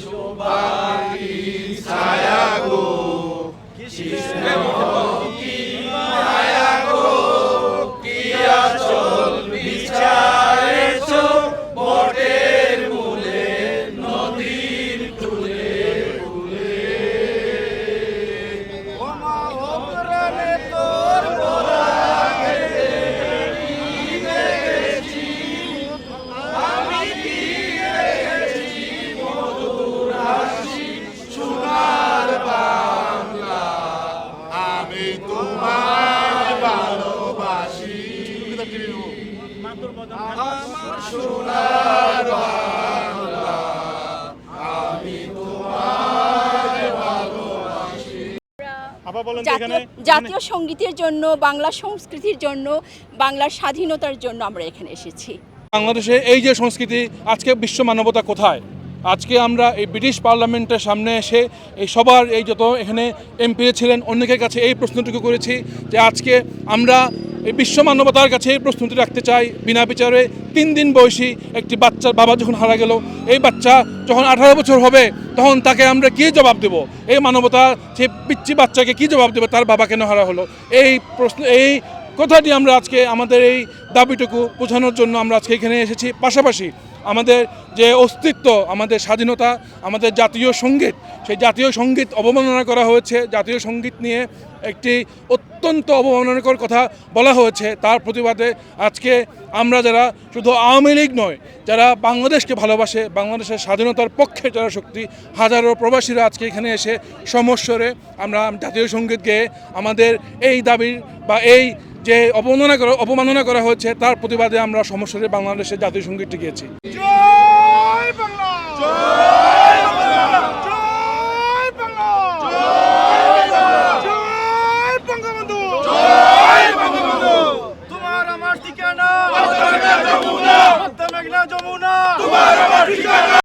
সবাই ছায়া গো? কৃষ্ণ তোমায় ভালোবাসি। আমার সোনার বাংলা আমি তোমায় ভালোবাসি। আবার বলেন তো এখানে জাতীয় জাতীয় সঙ্গীতের জন্য বাংলা সংস্কৃতির জন্য বাংলার স্বাধীনতার জন্য আমরা এখানে এসেছি। বাংলাদেশে এই যে সংস্কৃতি আজকে বিশ্ব মানবতা কোথায়? আজকে আমরা এই ব্রিটিশ পার্লামেন্টের সামনে এসে এই সবার এই যত এখানে এমপি ছিলেন অনেকের কাছে এই প্রশ্নটুকু করেছি যে আজকে আমরা এই বিশ্ব মানবতার কাছে এই প্রশ্নটি রাখতে চাই। বিনা বিচারে তিন দিন বয়সী একটি বাচ্চার বাবা যখন হারা গেল, এই বাচ্চা যখন আঠারো বছর হবে, তখন তাকে আমরা কী জবাব দেব? এই মানবতা সে পিচ্ছি বাচ্চাকে কী জবাব দেবে? তার বাবা কেন হারা হলো? এই প্রশ্ন, এই কথাটি আমরা আজকে আমাদের এই দাবিটুকু বোঝানোর জন্য আমরা আজকে এখানে এসেছি। পাশাপাশি আমাদের যে অস্তিত্ব, আমাদের স্বাধীনতা, আমাদের জাতীয় সংগীত, সেই জাতীয় সংগীত অবমাননা করা হয়েছে। জাতীয় সংগীত নিয়ে একটি অত্যন্ত অবমাননাকর কথা বলা হয়েছে। তার প্রতিবাদে আজকে আমরা যারা শুধু আওয়ামী লীগ নয়, যারা বাংলাদেশকে ভালোবাসে, বাংলাদেশের স্বাধীনতার পক্ষে যারা শক্তি, হাজারো প্রবাসীরা আজকে এখানে এসে সমস্বরে আমরা জাতীয় সংগীত গেয়ে আমাদের এই দাবির বা এই যে অবমাননা করা অবমাননা করা হয়েছে তার প্রতিবাদে আমরা সমস্যারে বাংলাদেশের জাতীয় সঙ্গীতটি গিয়েছি। জয় বাংলা!